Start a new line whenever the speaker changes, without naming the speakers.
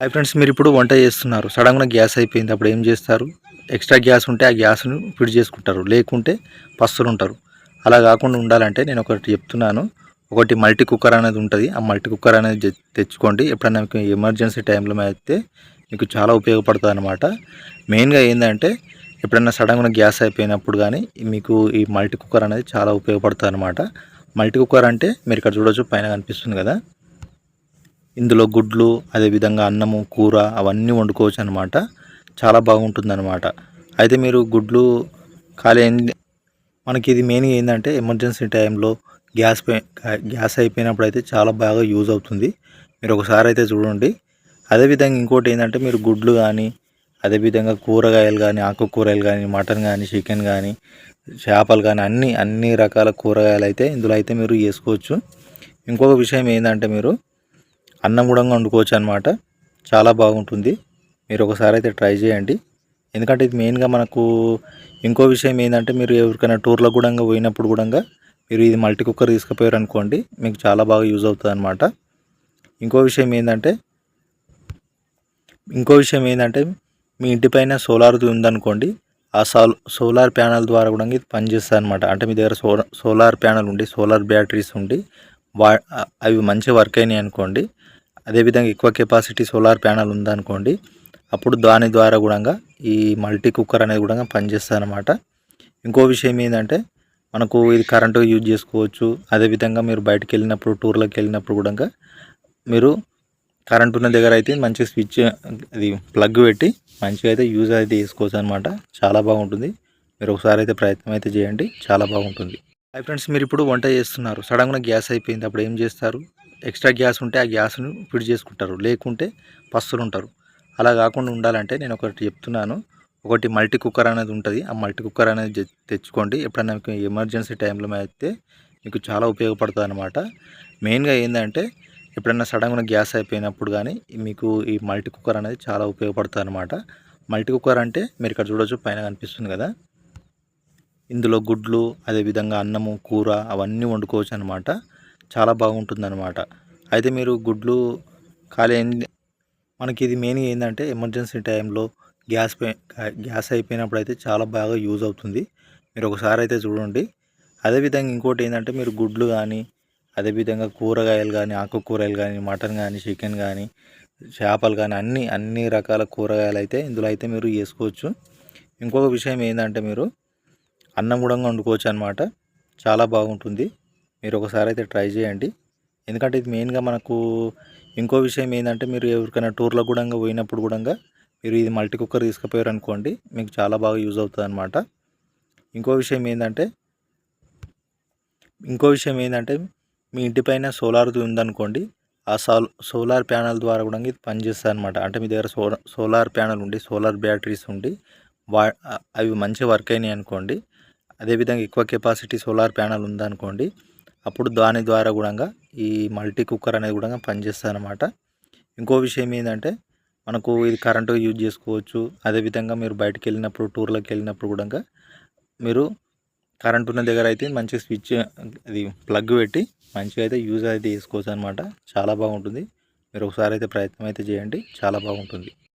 Hi friends మీరు ఇప్పుడు వంట చేస్తున్నారు. సడన్గా గ్యాస్ అయిపోయింది. అప్పుడు ఏం చేస్తారు? ఎక్స్ట్రా గ్యాస్ ఉంటే ఆ గ్యాస్ను ఫిట్ చేసుకుంటారు. లేకుంటే పస్తులు ఉంటారు. అలా కాకుండా ఉండాలంటే నేను ఒకటి చెప్తున్నాను. ఒకటి మల్టీ కుక్కర్ అనేది ఉంటుంది. ఆ మల్టీ కుక్కర్ అనేది తె- తెచ్చుకోండి. ఎప్పుడైనా మీకు ఎమర్జెన్సీ టైంలో అయితే మీకు చాలా ఉపయోగపడుతుంది అనమాట మెయిన్గా ఏంటంటే ఎప్పుడైనా సడన్గా గ్యాస్ అయిపోయినప్పుడు కానీ మీకు ఈ మల్టీ కుక్కర్ అనేది చాలా ఉపయోగపడుతుంది అనమాట మల్టీ కుక్కర్ అంటే మీరు ఇక్కడ చూడొచ్చు పైన కనిపిస్తుంది కదా. ఇందులో గుడ్లు అదేవిధంగా అన్నము కూర అవన్నీ వండుకోవచ్చు అనమాట చాలా బాగుంటుంది అనమాట అయితే మీరు గుడ్లు ఖాళీ అయింది. మనకి ఇది మెయిన్గా ఏంటంటే ఎమర్జెన్సీ టైంలో గ్యాస్ గ్యాస్ అయిపోయినప్పుడు అయితే చాలా బాగా యూజ్ అవుతుంది. మీరు ఒకసారి అయితే చూడండి. అదేవిధంగా ఇంకోటి ఏంటంటే మీరు గుడ్లు కానీ అదేవిధంగా కూరగాయలు కానీ ఆకుకూరలు కానీ మటన్ కానీ చికెన్ కానీ చేపలు కానీ అన్ని అన్ని రకాల కూరగాయలు అయితే ఇందులో అయితే మీరు వేసుకోవచ్చు. ఇంకొక విషయం ఏంటంటే మీరు అన్నం కూడా వండుకోవచ్చు అనమాట చాలా బాగుంటుంది. మీరు ఒకసారి అయితే ట్రై చేయండి. ఎందుకంటే ఇది మెయిన్గా మనకు ఇంకో విషయం ఏంటంటే మీరు ఎవరికైనా టూర్లో కూడా పోయినప్పుడు కూడా మీరు ఇది మల్టీ కుక్కర్ తీసుకుపోయారు అనుకోండి మీకు చాలా బాగా యూజ్ అవుతుంది అనమాట ఇంకో విషయం ఏంటంటే ఇంకో విషయం ఏంటంటే మీ ఇంటి పైన సోలార్ది ఉందనుకోండి ఆ సోల్ సోలార్ ప్యానల్ ద్వారా కూడా ఇది పనిచేస్తుంది అనమాట అంటే మీ దగ్గర సోలార్ సోలార్ ప్యానల్ ఉండి సోలార్ బ్యాటరీస్ ఉండి వా అవి మంచి వర్క్ అయినాయి అనుకోండి అదేవిధంగా ఎక్కువ కెపాసిటీ సోలార్ ప్యానల్ ఉందనుకోండి అప్పుడు దాని ద్వారా కూడా ఈ మల్టీ కుక్కర్ అనేది కూడా పనిచేస్తుంది అనమాట ఇంకో విషయం ఏంటంటే మనకు ఇది కరెంటు యూజ్ చేసుకోవచ్చు. అదేవిధంగా మీరు బయటకు వెళ్ళినప్పుడు టూర్లకు వెళ్ళినప్పుడు కూడా మీరు కరెంట్ ఉన్న దగ్గర అయితే మంచి స్విచ్ అది ప్లగ్ పెట్టి మంచిగా అయితే యూజ్ అయితే చేసుకోవచ్చు అనమాట చాలా బాగుంటుంది. మీరు ఒకసారి అయితే ప్రయత్నం అయితే చేయండి. చాలా బాగుంటుంది. హాయ్ ఫ్రెండ్స్ మీరు ఇప్పుడు వంట చేస్తున్నారు. సడన్గా గ్యాస్ అయిపోయింది. అప్పుడు ఏం చేస్తారు? ఎక్స్ట్రా గ్యాస్ ఉంటే ఆ గ్యాస్ను ఫిడ్ చేసుకుంటారు. లేకుంటే పస్తులు ఉంటారు. అలా కాకుండా ఉండాలంటే నేను ఒకటి చెప్తున్నాను. ఒకటి మల్టీ కుక్కర్ అనేది ఉంటుంది. ఆ మల్టీ కుక్కర్ అనేది తెచ్చుకోండి. ఎప్పుడైనా మీకు ఎమర్జెన్సీ టైంలో అయితే మీకు చాలా ఉపయోగపడుతుంది అనమాట మెయిన్గా ఏంటంటే ఎప్పుడైనా సడన్గా గ్యాస్ అయిపోయినప్పుడు కానీ మీకు ఈ మల్టీ కుక్కర్ అనేది చాలా ఉపయోగపడుతుంది అనమాట మల్టీ కుక్కర్ అంటే మీరు ఇక్కడ చూడొచ్చు పైన కనిపిస్తుంది కదా. ఇందులో గుడ్లు అదేవిధంగా అన్నము కూర అవన్నీ వండుకోవచ్చు అనమాట చాలా బాగుంటుంది అనమాట అయితే మీరు గుడ్లు ఖాళీ మనకి ఇది మెయిన్ ఏంటంటే ఎమర్జెన్సీ టైంలో గ్యాస్ గ్యాస్ అయిపోయినప్పుడు అయితే చాలా బాగా యూజ్ అవుతుంది. మీరు ఒకసారి అయితే చూడండి. అదేవిధంగా ఇంకోటి ఏంటంటే మీరు గుడ్లు కానీ అదేవిధంగా కూరగాయలు కానీ ఆకుకూరలు కానీ మటన్ కానీ చికెన్ కానీ చేపలు కానీ అన్ని అన్ని రకాల కూరగాయలు అయితే ఇందులో అయితే మీరు వేసుకోవచ్చు. ఇంకొక విషయం ఏంటంటే మీరు అన్నం కూడా వండుకోవచ్చు అనమాట చాలా బాగుంటుంది. మీరు ఒకసారి అయితే ట్రై చేయండి. ఎందుకంటే ఇది మెయిన్గా మనకు ఇంకో విషయం ఏంటంటే మీరు ఎవరికైనా టూర్లో కూడా పోయినప్పుడు కూడా మీరు ఇది మల్టీ కుక్కర్ తీసుకుపోయారు అనుకోండి మీకు చాలా బాగా యూజ్ అవుతుంది అనమాట ఇంకో విషయం ఏంటంటే ఇంకో విషయం ఏంటంటే మీ ఇంటి పైన సోలార్ది ఉందనుకోండి ఆ సోలార్ ప్యానల్ ద్వారా కూడా ఇది పనిచేస్తుంది అనమాట అంటే మీ దగ్గర సోలార్ సోలార్ ప్యానల్ ఉండి సోలార్ బ్యాటరీస్ ఉండి వా అవి మంచి వర్క్ అయినాయి అనుకోండి అదేవిధంగా ఎక్కువ కెపాసిటీ సోలార్ ప్యానల్ ఉందనుకోండి అప్పుడు దాని ద్వారా కూడా ఈ మల్టీ కుక్కర్ అనేది కూడా పనిచేస్తుంది అనమాట ఇంకో విషయం ఏంటంటే మనకు ఇది కరెంటు యూజ్ చేసుకోవచ్చు. అదేవిధంగా మీరు బయటకు వెళ్ళినప్పుడు టూర్లకు వెళ్ళినప్పుడు కూడా మీరు కరెంట్ ఉన్న దగ్గర అయితే మంచి స్విచ్ అది ప్లగ్ పెట్టి మంచిగా అయితే యూజ్ అయితే చేసుకోవచ్చు అనమాట చాలా బాగుంటుంది. మీరు ఒకసారి అయితే ప్రయత్నం అయితే చేయండి. చాలా బాగుంటుంది.